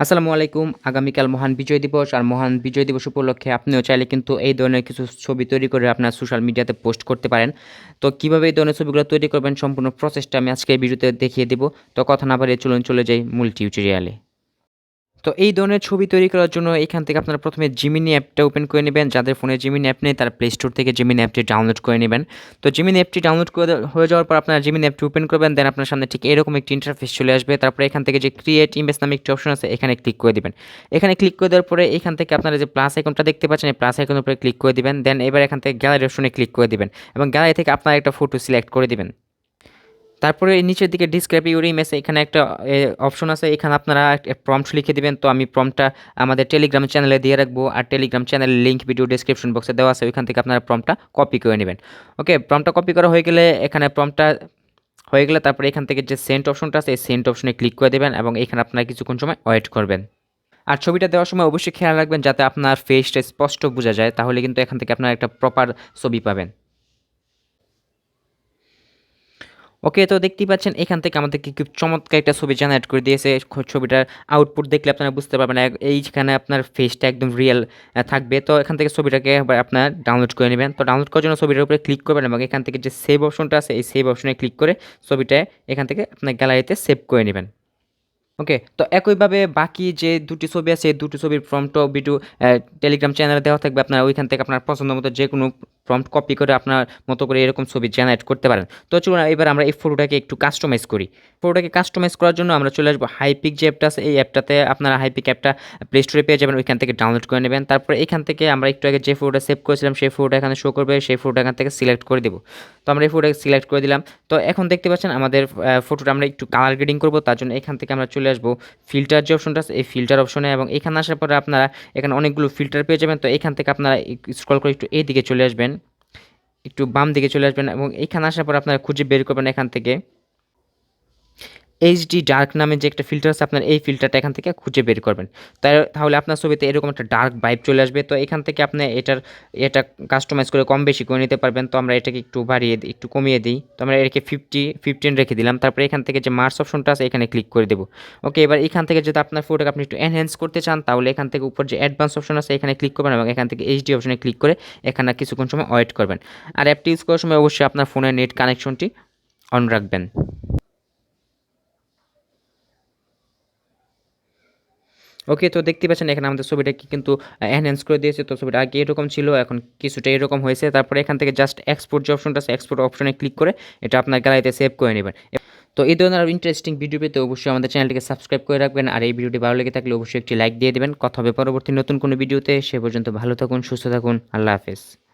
আসসালামু আলাইকুম, আগামীকাল মহান বিজয় দিবস আর মহান বিজয় দিবস উপলক্ষে আপনিও চাইলে কিন্তু এই ধরনের কিছু ছবি তৈরি করে আপনার সোশ্যাল মিডিয়াতে পোস্ট করতে পারেন। তো কীভাবে এই ধরনের ছবিগুলো তৈরি করবেন সম্পূর্ণ প্রসেসটা আমি আজকে এই ভিডিওতে দেখিয়ে দেবো। তো কথা না বাড়িয়ে চলুন, চলে যাই মূল টিউটোরিয়ালে তো এই ধরনের ছবি তৈরি করার জন্য এখান থেকে আপনারা প্রথমে জিমিনি অ্যাপটা ওপেন করে নেবেন। যাদের ফোনে জিমিনি অ্যাপ নেই, তারা প্লে স্টোর থেকে জিমিনি অ্যাপটি ডাউনলোড করে নেবেন। তো জিমিনি অ্যাপটি ডাউনলোড করে হয়ে যাওয়ার পর আপনারা জিমিনি অ্যাপটি ওপেন করবেন দেন আপনার সামনে ঠিক এরকম একটি ইন্টারফেস চলে আসবে। তারপরে এখান থেকে যে ক্রিয়েট ইমেজ নামে একটি অপশন আছে, এখানে ক্লিক করে দিবেন। এখানে ক্লিক করে দেওয়ার পরে এখান থেকে আপনারা যে প্লাস আইকনটা দেখতে পাচ্ছেন, এই প্লাস আইকনের উপরে ক্লিক করে দিবেন। দেন এবার এখান থেকে গ্যালারি অপশনে ক্লিক করে দিবেন এবং গ্যালারি থেকে আপনার একটা ফটো সিলেক্ট করে দিবেন। তারপরে নিচের দিকে ডিসক্রাইব ইউর ইমেজ এখানে একটা অপশন আছে, এখানে আপনারা প্রম্পট লিখে দিবেন। তো আমি প্রম্পটটা আমাদের টেলিগ্রাম চ্যানেলে দিয়ে রাখব আর টেলিগ্রাম চ্যানেলের লিঙ্ক ভিডিও ডিসক্রিপশন বক্সে দেওয়া আছে। ওইখান থেকে আপনারা প্রম্পটটা কপি করে নেবেন। ওকে প্রম্পটটা কপি করা হয়ে গেলে এখানে প্রম্পটটা হয়ে গেলে তারপরে এখান থেকে যে সেন্ট অপশনটা আছে, এই সেন্ট অপশনে ক্লিক করে দেবেন এবং এখানে আপনারা কিছুক্ষণ সময় ওয়েট করবেন। আর ছবিটা দেওয়ার সময় অবশ্যই খেয়াল রাখবেন যাতে আপনার ফেসটা স্পষ্ট বোঝা যায়, তাহলে কিন্তু এখান থেকে আপনারা একটা প্রপার ছবি পাবেন। ওকে, তো দেখতেই পাচ্ছেন, এখান থেকে আমাদেরকে খুব চমৎকার একটা ছবি জেনারেট করে দিয়েছে। ছবিটার আউটপুট দেখলে আপনারা বুঝতে পারবেন এইখানে আপনার ফেসটা একদম রিয়েল থাকবে। তো এখান থেকে ছবিটাকে আপনার ডাউনলোড করে নেবেন। তো ডাউনলোড করার জন্য ছবিটার উপরে ক্লিক করবেন এবং এখান থেকে যে সেভ অপশনটা আছে, এই সেভ অপশনে ক্লিক করে ছবিটা এখান থেকে আপনার গ্যালারিতে সেভ করে নেবেন। ওকে তো একইভাবে বাকি যে দুটি ছবি আছে, এই দুটি ছবির ফর্মটাও ভিডিও টেলিগ্রাম চ্যানেলে দেওয়া থাকবে। আপনারা ওইখান থেকে আপনার পছন্দ মতো যে কোনো প্রম্পট কপি করে আপনার মতো করে এরকম ছবি জেনারেট করতে পারেন। তো চলুন, এবার আমরা এই ফটোটাকে একটু কাস্টমাইজ করি। ফটোটাকে কাস্টমাইজ করার জন্য আমরা চলে আসব। হাইপিক যে অ্যাপটা আছে, এই অ্যাপটাতে আপনারা হাইপিক অ্যাপটা প্লে স্টোরে পেয়ে যাবেন। ওইখান থেকে ডাউনলোড করে নেবেন। তারপরে এখান থেকে আমরা একটু আগে যে ফটোটা সেভ করেছিলাম, সেই ফটোটা এখানে শো করবে। সেই ফটোটা এখান থেকে সিলেক্ট করে দেবো। তো আমরা এই ফটোটাকে সিলেক্ট করে দিলাম। তো এখন দেখতে পাচ্ছেন, আমাদের ফটোটা আমরা একটু কালার গ্রেডিং করব। তার জন্য এখান থেকে আমরা চলে আসব। ফিল্টার যে অপশনটা আছে, এই ফিল্টার অপশনে এবং এখানে আসার পরে আপনারা এখানে অনেকগুলো ফিল্টার পেয়ে যাবেন। তো এখান থেকে আপনারা স্ক্রল করে একটু এই দিকে চলে আসবেন। একটু বাম দিকে চলে আসবেন এবং এখানে আসার পর আপনারা খুঁজে বের করবেন এখান থেকে। এইচডি ডার্ক নামে যে একটা ফিল্টার আছে, আপনার এই ফিল্টারটা এখান থেকে খুঁজে বের করবেন। তাই তাহলে আপনার ছবিতে এরকম একটা ডার্ক ভাইব চলে আসবে। তো এখান থেকে আপনি এটার, এটা কাস্টমাইজ করে কম বেশি করে নিতে পারবেন। তো আমরা এটাকে একটু বাড়িয়ে দিই একটু কমিয়ে দিই। তো আমরা এটাকে ফিফটি ফিফটিন রেখে দিলাম। তারপরে এখান থেকে যে মার্স অপশনটা আছে, এখানে ক্লিক করে দেবো। ওকে এবার এখান থেকে যদি আপনার ফটোকে আপনি একটু এনহ্যান্স করতে চান, তাহলে এখান থেকে উপর যে অ্যাডভান্স অপশন আছে, এখানে ক্লিক করবেন এবং এখান থেকে এইচডি অপশনে ক্লিক করে এখানে কিছুক্ষণ সময় ওয়েট করবেন। আর অ্যাপটি ইউজ করার সময় অবশ্যই আপনার ফোনের নেট কানেকশনটি অন রাখবেন। ওকে তো দেখতে পাচ্ছেন এখানে আমাদের ছবিটাকে কিন্তু এনহ্যান্স করে দিয়েছে। তো ছবিটা আগে এরকম ছিল, এখন কিছুটা এরকম হয়েছে। তারপরে এখান থেকে জাস্ট এক্সপোর্ট যে অপশনটা আছে এক্সপোর্ট অপশনে ক্লিক করে এটা আপনার গ্যালারিতে সেভ করে নেবেন। তো এই ধরনের ইন্টারেস্টিং ভিডিও পেতে অবশ্যই আমাদের চ্যানেলটিকে সাবস্ক্রাইব করে রাখবেন। আর এই ভিডিওটি ভালো লেগে থাকলে অবশ্যই একটি লাইক দিয়ে দেবেন। কথা হবে পরবর্তী নতুন কোনো ভিডিওতে সে পর্যন্ত ভালো থাকুন, সুস্থ থাকুন। আল্লাহ হাফেজ।